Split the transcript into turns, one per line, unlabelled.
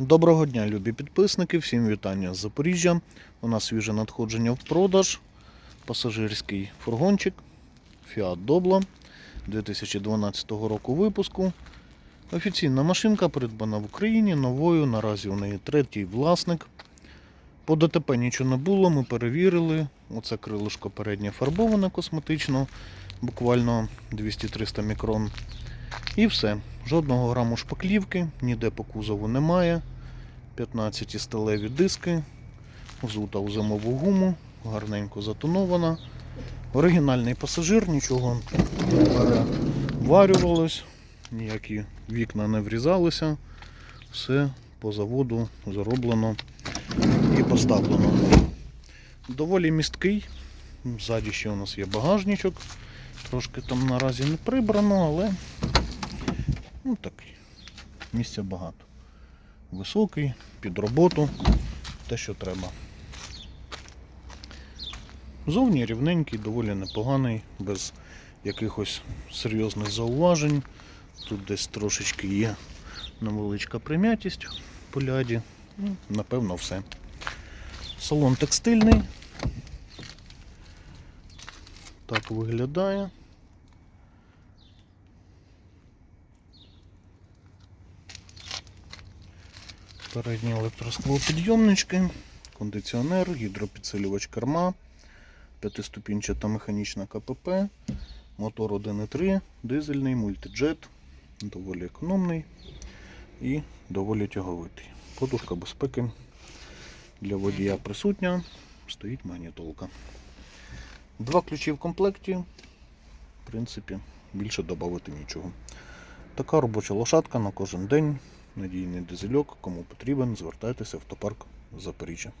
Доброго дня, любі підписники, всім вітання з Запоріжжя. У нас свіже надходження в продаж. Пасажирський фургончик Fiat Doblo 2012 року випуску. Офіційна машинка придбана в Україні новою. Наразі у неї третій власник. По ДТП нічого не було, ми перевірили. Оце крилишко переднє фарбоване косметично, буквально 200-300 мікрон. І все. Жодного граму шпаклівки, ніде по кузову немає. 15 сталеві диски, взута у зимову гуму, гарненько затонована. Оригінальний пасажир, нічого не переварювалось, ніякі вікна не врізалися. Все по заводу зроблено і поставлено. Доволі місткий. Ззаді ще у нас є багажничок. Трошки там наразі не прибрано, але ну так, місця багато. Високий, під роботу, те, що треба. Зовні рівненький, доволі непоганий, без якихось серйозних зауважень. Тут десь трошечки є невеличка прим'ятість по ляді. Ну, напевно, все. Салон текстильний. Так виглядає. Передні електросклопідйомнички, кондиціонер, гідропідсилювач керма, п'ятиступінчата механічна КПП, мотор 1.3, дизельний, мультиджет, доволі економний і доволі тяговитий. Подушка безпеки для водія присутня, стоїть магнітолка. Два ключі в комплекті, в принципі, більше додати нічого. Така робоча лошадка на кожен день. Надійний дизельок. Кому потрібен, звертайтеся в автопарк Запоріжжя.